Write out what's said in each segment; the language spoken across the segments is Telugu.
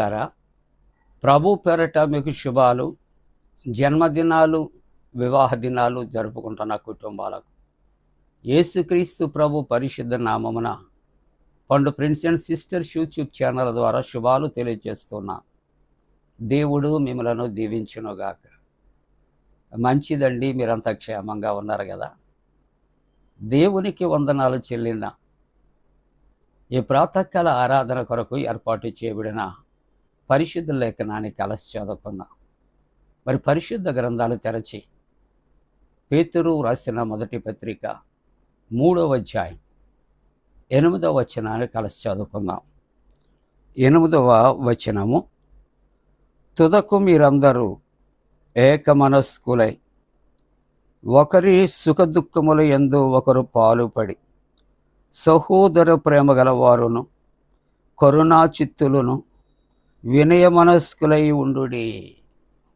ప్రియులారా ప్రభు పేరట మీకు శుభాలు జన్మదినాలు వివాహ దినాలు జరుపుకుంటున్న కుటుంబాలకు. యేసుక్రీస్తు ప్రభు పరిశుద్ధ నామమున పండు friends and sisters YouTube channel ద్వారా శుభాలు తెలియజేస్తున్నా దేవుడు మిమ్మలను దీవించునుగాక. మంచిదండి మీరంతా క్షేమంగా ఉన్నారు కదా. దేవునికి వందనాలు చెల్లిన ఈ ప్రాతకాల ఆరాధన కొరకు ఏర్పాటు చేయబడిన పరిశుద్ధ లేఖనాన్ని కలసి చదువుకుందాం మరి పరిశుద్ధ గ్రంథాలు తెరచి పేతురు రాసిన మొదటి పత్రిక మూడవ అధ్యాయం ఎనిమిదవ వచనాన్ని కలిసి చదువుకుందాం. ఎనిమిదవ వచనము తుదకు మీరందరూ ఏకమనస్కులై ఒకరి సుఖదుఖముల ఎందు ఒకరు పాలుపడి సహోదర ప్రేమ గలవారును కరుణా వినయమనస్కులై వినయ మనస్కులై ఉండు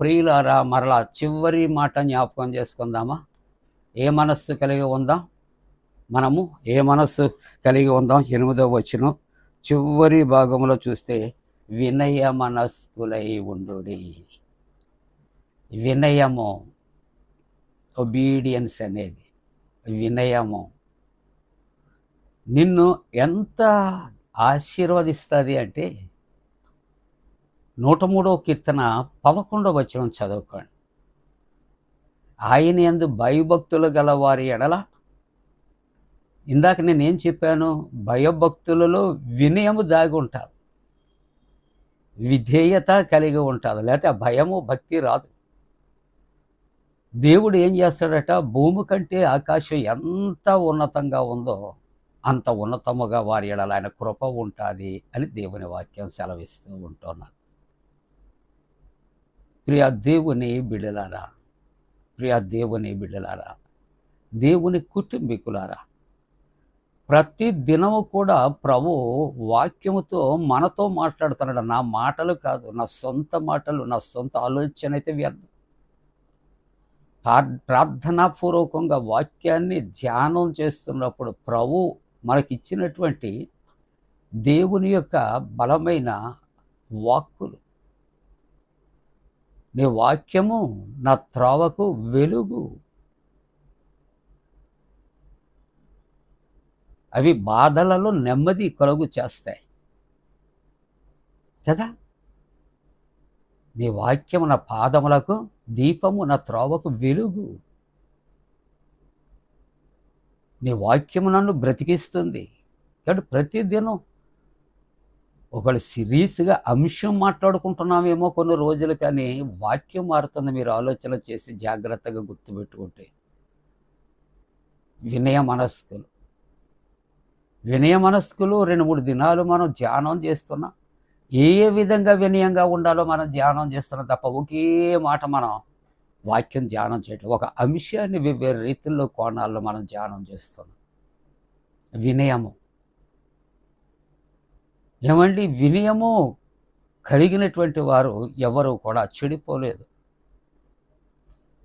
ప్రియులారా మరలా చివరి మాట జ్ఞాపకం చేసుకుందామా? ఏ మనస్సు కలిగి ఉందాం? మనము ఏ మనస్సు కలిగి ఉందాం? ఎనిమిదో వచ్చిన చివరి భాగంలో చూస్తే వినయ మనస్కులై ఉండు వినయము ఒబీడియన్స్ అనేది. వినయము. నిన్ను ఎంత ఆశీర్వదిస్తుంది అంటే నూట మూడవ కీర్తన పదకొండవ వచనం చదువుకోండి. ఆయన ఎందు భయభక్తులు గల వారి ఎడల ఇందాక నేనేం చెప్పాను? భయభక్తులలో వినయము దాగి ఉంటుంది విధేయత కలిగి ఉంటుంది లేకపోతే ఆ భయము భక్తి రాదు. దేవుడు ఏం చేస్తాడట? భూమి కంటే ఆకాశం ఎంత ఉన్నతంగా ఉందో అంత ఉన్నతముగా వారి ఎడల ఆయన కృప ఉంటుంది అని దేవుని వాక్యం సెలవిస్తూ ఉంటున్నారు ప్రియా దేవుని బిడ్డలారా ప్రియా దేవుని బిడ్డలారా దేవుని కుటుంబీకులారా ప్రతి దినము కూడా ప్రభు వాక్యముతో మనతో మాట్లాడుతున్నాడు. నా మాటలు కాదు నా సొంత మాటలు నా సొంత ఆలోచన అయితే వ్యర్థం. ప్రార్థనాపూర్వకంగా వాక్యాన్ని ధ్యానం చేస్తున్నప్పుడు ప్రభు మనకిచ్చినటువంటి దేవుని యొక్క బలమైన వాక్కులు నీ వాక్యము నా త్రోవకు వెలుగు. అవి బాధలలో నెమ్మది కలుగు చేస్తాయి. కదా? నీ వాక్యము నా పాదములకు దీపము నా త్రోవకు వెలుగు. నీ వాక్యము నన్ను బ్రతికిస్తుంది. కాబట్టి ప్రతిదినం ఒకళ్ళు సిరీస్గా అంశం మాట్లాడుకుంటున్నామేమో కొన్ని రోజులు కానీ వాక్యం మారుతుంది మీరు ఆలోచన చేసి జాగ్రత్తగా గుర్తుపెట్టుకుంటే. వినయ మనస్కులు. వినయ మనస్కులు రెండు మూడు దినాలు మనం ధ్యానం చేస్తున్నాం ఏ ఏ విధంగా వినయంగా ఉండాలో మనం ధ్యానం చేస్తున్నాం తప్ప ఒకే మాట మనం వాక్యం ధ్యానం చేయటం ఒక అంశాన్ని వేరే రీతుల్లో కోణాల్లో మనం ధ్యానం చేస్తున్నాం. వినయము. ఏమండి? వినయము కలిగినటువంటి వారు ఎవరు కూడా చెడిపోలేదు.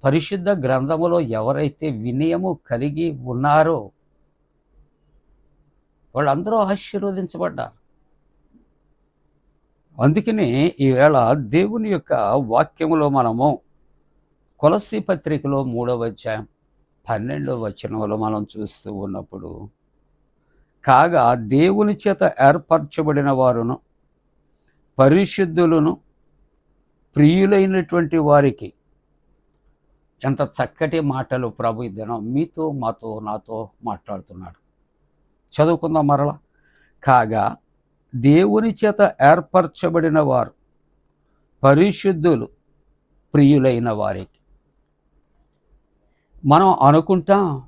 పరిశుద్ధ గ్రంథములో ఎవరైతే వినయము కలిగి ఉన్నారో వాళ్ళందరూ ఆశీర్వదించబడ్డారు. అందుకనే ఈవేళ దేవుని యొక్క వాక్యములో మనము కొలసి పత్రికలో మూడవ అధ్యాయం పన్నెండవ వచనంలో మనం చూస్తూ ఉన్నప్పుడు కాగా దేవుని చేత ఏర్పరచబడిన వారును పరిశుద్ధులను ప్రియులైనటువంటి వారికి ఎంత చక్కటి మాటలు ప్రభు దినం మీతో మాతో నాతో మాట్లాడుతున్నాడు. చదువుకుందాం మరలా. కాగా దేవుని చేత ఏర్పరచబడిన వారు పరిశుద్ధులు ప్రియులైన వారికి. మనం అనుకుంటాం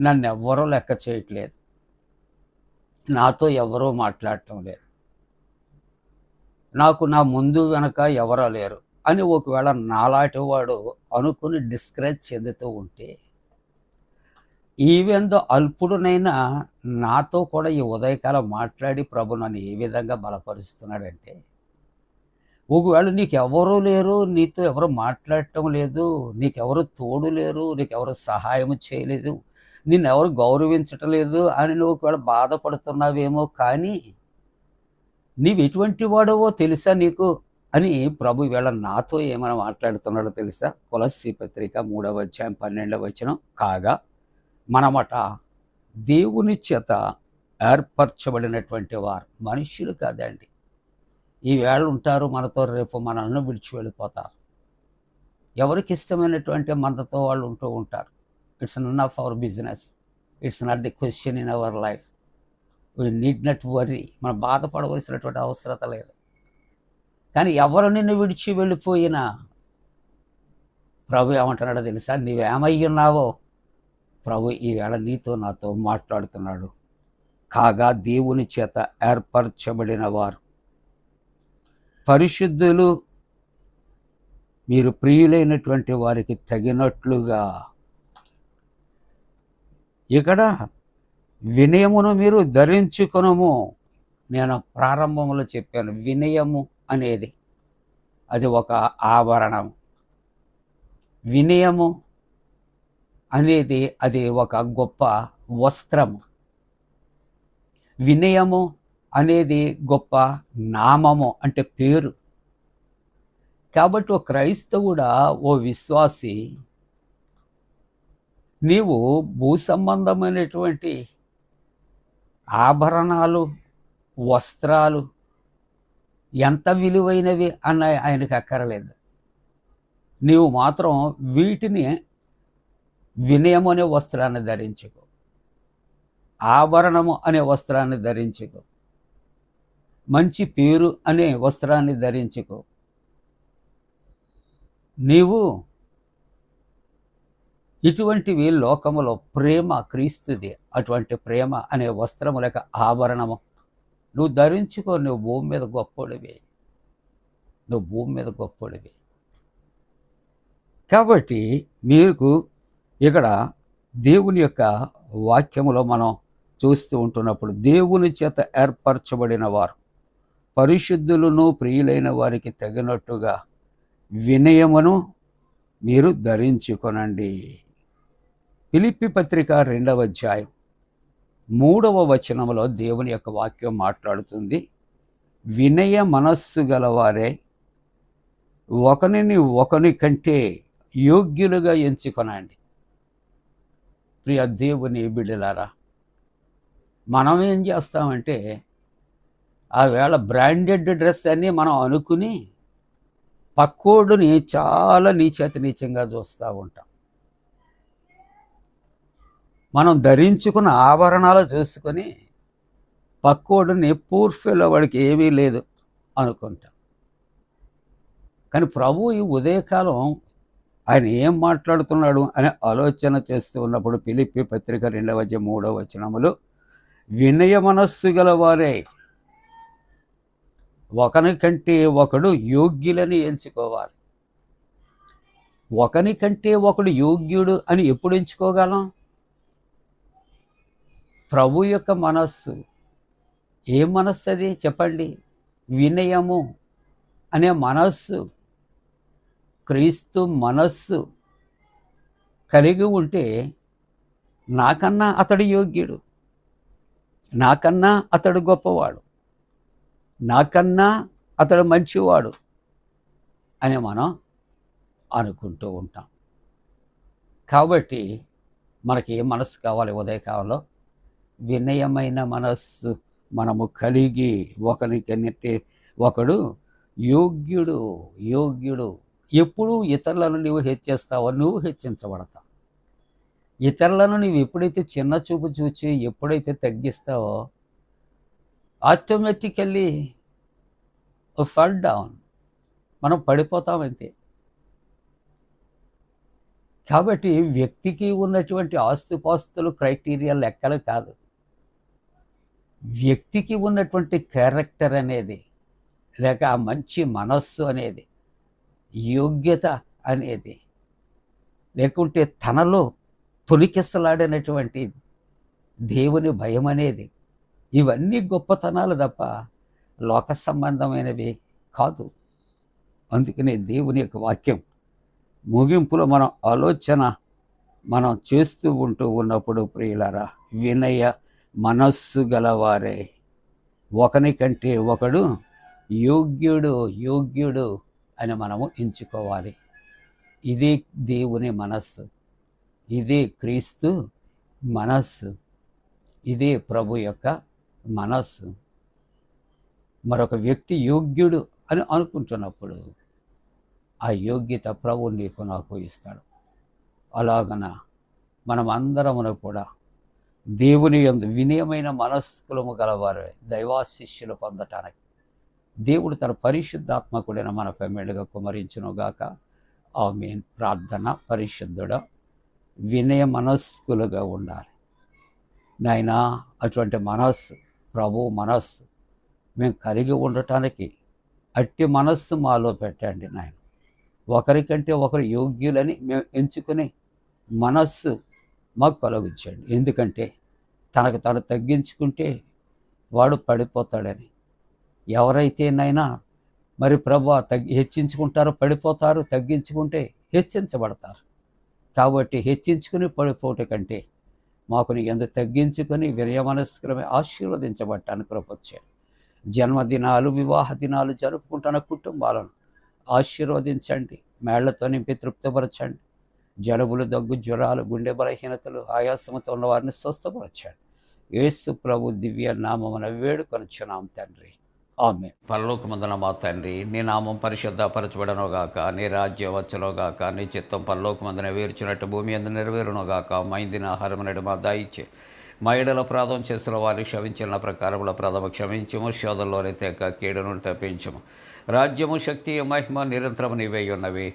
నన్ను ఎవ్వరూ లెక్క చేయట్లేదు. నాతో ఎవరూ మాట్లాడటం లేదు. నాకు నా ముందు వెనక ఎవరో లేరు. అని ఒకవేళ నాలాంటి వాడు అనుకుని డిస్కరేజ్ చెందుతూ ఉంటే ఈవెందో అల్పుడునైనా నాతో కూడా ఈ ఉదయకాలం మాట్లాడి ప్రభు నన్ను ఏ విధంగా బలపరుస్తున్నాడంటే ఒకవేళ నీకు ఎవరూ లేరు నీతో ఎవరు మాట్లాడటం లేదు నీకెవరు తోడు లేరు నీకెవరు సహాయం చేయలేదు నిన్ను ఎవరు గౌరవించటం లేదు అని నువ్వు ఒకవేళ బాధపడుతున్నావేమో కానీ నీవు ఎటువంటి వాడవో తెలుసా నీకు అని ప్రభు వీళ్ళ నాతో ఏమైనా మాట్లాడుతున్నాడో తెలుసా? కులసి పత్రిక మూడవ అధ్యాయం పన్నెండవ వచనం. కాగా మనమట దేవుని చేత ఏర్పరచబడినటువంటి వారు మనుష్యులు కాదండి. ఈ వేళ ఉంటారు మనతో రేపు మనల్ని విడిచి వెళ్ళిపోతారు. ఎవరికి ఇష్టమైనటువంటి మనతో వాళ్ళు ఉంటూ ఉంటారు. It's none of our business it's not the question in our life we need not worry మనం బాధపడవలసినటువంటి అవసరత లేదు. కానీ ఎవరు నిన్ను విడిచి వెళ్ళిపోయినా ప్రభు ఏమంటున్నాడో తెలుసా? నీవేమై ఉన్నావో? ప్రభు ఈవేళ నీతో నాతో మాట్లాడుతున్నాడు. కాగా దేవుని చేత ఏర్పరచబడిన వారు. పరిశుద్ధులు మీరు ప్రియులైనటువంటి వారికి తగినట్లుగా ఇక్కడ వినయమును మీరు ధరించుకొనము. నేను ప్రారంభంలో చెప్పాను వినయము అనేది. అది ఒక ఆభరణం వినయము అనేది అది ఒక గొప్ప వస్త్రము. వినయము అనేది గొప్ప నామము అంటే పేరు. కాబట్టి ఓ క్రైస్తవుడా ఓ విశ్వాసి నీవు భూ సంబంధమైనటువంటి ఆభరణాలు వస్త్రాలు ఎంత విలువైనవి అన్న ఆయనకు అక్కరలేదు. నీవు మాత్రం వీటిని వినయం అనే వస్త్రాన్ని ధరించుకో. ఆభరణము అనే వస్త్రాన్ని ధరించుకో. మంచి పేరు అనే వస్త్రాన్ని ధరించుకో. నీవు ఇటువంటివి లోకములో ప్రేమ క్రీస్తుది. అటువంటి ప్రేమ అనే వస్త్రము లేక ఆభరణము. నువ్వు ధరించుకో నువ్వు భూమి మీద గొప్పడివి. నువ్వు భూమి మీద గొప్పడివి. కాబట్టి మీకు ఇక్కడ దేవుని యొక్క వాక్యములో మనం చూస్తూ ఉంటున్నప్పుడు దేవుని చేత ఏర్పరచబడిన వారు పరిశుద్ధులను ప్రియులైన వారికి తగినట్టుగా వినయమును మీరు ధరించుకొనండి. పిలిపి పత్రిక రెండవ అధ్యాయం మూడవ వచనంలో దేవుని యొక్క వాక్యం మాట్లాడుతుంది. వినయ మనస్సు గలవారే ఒకరిని ఒకని కంటే యోగ్యులుగా ఎంచుకొనండి. ప్రియ దేవుని బిడ్డలారా మనం ఏం చేస్తామంటే ఆ వేళ బ్రాండెడ్ డ్రెస్ అని మనం అనుకుని పక్కోడుని చాలా నీచేత నీచంగా చూస్తూ ఉంటాం. మనం ధరించుకున్న ఆభరణాలు చూసుకొని పక్కోడిని పూర్ఫిలో వాడికి ఏమీ లేదు అనుకుంటాం. కానీ ప్రభు ఈ ఉదయకాలం ఆయన ఏం మాట్లాడుతున్నాడు అనే ఆలోచన చేస్తూ ఉన్నప్పుడు పిలిపి పత్రిక రెండవ మూడవ వచనములు వినయ మనస్సు గలవారే ఒకని కంటే ఒకడు యోగ్యులని ఎంచుకోవాలి. ఒకని కంటే ఒకడు యోగ్యుడు అని ఎప్పుడు ఎంచుకోగలం? ప్రభు యొక్క మనస్సు ఏ మనస్సు అది? చెప్పండి. వినయము అనే మనస్సు క్రీస్తు మనస్సు కలిగి ఉంటే నాకన్నా అతడు యోగ్యుడు. నాకన్నా అతడు గొప్పవాడు. నాకన్నా అతడు మంచివాడు అని మనం అనుకుంటూ ఉంటాం. కాబట్టి మనకి ఏ మనస్సు కావాలి? ఉదయకాలంలో వినయమైన మనస్సు మనము కలిగి ఒకరికన్నిటి ఒకడు యోగ్యుడు యోగ్యుడు. ఎప్పుడు ఇతరులను నువ్వు హెచ్చేస్తావో నువ్వు హెచ్చించబడతావు. ఇతరులను నువ్వు ఎప్పుడైతే చిన్న చూపు చూచి ఎప్పుడైతే తగ్గిస్తావో ఆటోమేటికల్లీ ఫల్ డౌన్ మనం పడిపోతాం అంతే. కాబట్టి వ్యక్తికి ఉన్నటువంటి ఆస్తిపాస్తులు క్రైటీరియా లెక్కలు కాదు. వ్యక్తికి ఉన్నటువంటి క్యారెక్టర్ అనేది లేక ఆ మంచి మనస్సు అనేది యోగ్యత అనేది లేకుంటే తనలో తొలికిస్తలాడినటువంటి దేవుని భయం అనేది ఇవన్నీ గొప్పతనాలు తప్ప లోక సంబంధమైనవి కాదు. అందుకనే దేవుని యొక్క వాక్యం ముగింపులో మనం ఆలోచన మనం చేస్తూ ఉంటూ ఉన్నప్పుడు ప్రియులారా వినయ మనస్సు గలవారే. ఒకని కంటే ఒకడు యోగ్యుడు యోగ్యుడు అని మనము ఎంచుకోవాలి. ఇది దేవుని మనస్సు. ఇది క్రీస్తు మనస్సు. ఇది ప్రభు యొక్క మనస్సు. మరొక వ్యక్తి యోగ్యుడు అని అనుకుంటున్నప్పుడు ఆ యోగ్యత ప్రభు నీకు నాకు ఇస్తాడు. అలాగన మనం అందరమును కూడా దేవుని యందు వినయమైన మనస్కులము గలవారు దైవాశిష్యులు పొందటానికి. దేవుడు తన పరిశుద్ధాత్మకుడైన మన పెమ్మిడిగా కుమరించునుగాక. ఆమె ప్రార్థన పరిశుద్ధుడ వినయ మనస్కులుగా ఉండాలి. నాయనా అటువంటి మనస్సు ప్రభు మనస్సు మేము కలిగి ఉండటానికి అట్టి మనస్సు మాలో పెట్టండి నాయన. ఒకరికంటే ఒకరు యోగ్యులని మేము ఎంచుకుని మనస్సు మాకు కలగించండి ఎందుకంటే తనకు తను తగ్గించుకుంటే వాడు పడిపోతాడని. ఎవరైతేనైనా మరి ప్రభు తగ్గి హెచ్చించుకుంటారో పడిపోతారు తగ్గించుకుంటే హెచ్చించబడతారు. కాబట్టి హెచ్చించుకుని పడిపోట కంటే మాకు నీ ఎందుకు తగ్గించుకొని వినయమనస్కరమే ఆశీర్వదించబట్టాను కృపొచ్చాడు జన్మదినాలు వివాహ దినాలు జరుపుకుంటున్న కుటుంబాలను ఆశీర్వదించండి. మేళ్ళతో నింపి తృప్తిపరచండి. జలుబులు దగ్గు జ్వరాలు గుండె బలహీనతలు ఆయాసముతో ఉన్నవారిని స్వస్థపరచాడు. యేసు ప్రభు దివ్య నామమున వేడుకొనుచున్నాం తండ్రి. ఆమె పరలోకమందున మా తండ్రి నీ నామం పరిశుద్ధపరచబడనుగాక నీ రాజ్యం వచ్చునుగాక నీ చిత్తం పరలోకమందున వేర్చినట్టు భూమి అందు నెరవేరునుగాక మైందిన ఆహారం మా దాయిచ్చే. మా ఏడల ప్రాధం చేసిన వారిని క్షమించిన ప్రకారముల ప్రథమ క్షమించము శోధంలోనే తెక్క కీడును తప్పించము. రాజ్యము శక్తి మహిమ నిరంతరం నీవై ఉన్నవి.